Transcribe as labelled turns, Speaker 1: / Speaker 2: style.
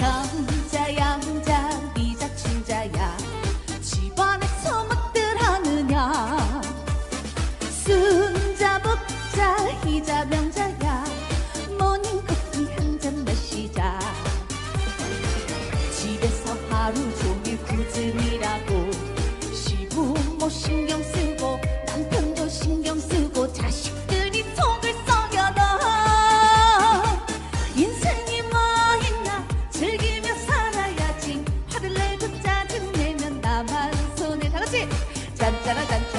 Speaker 1: 형자야 형자 비자 친자야. 집안에서 막들 하느냐? 순자 복자 희자 명자야. 모닝 커피 한 잔 마시자. 집에서 하루 종일 굳은이라고 시부 모신 等等等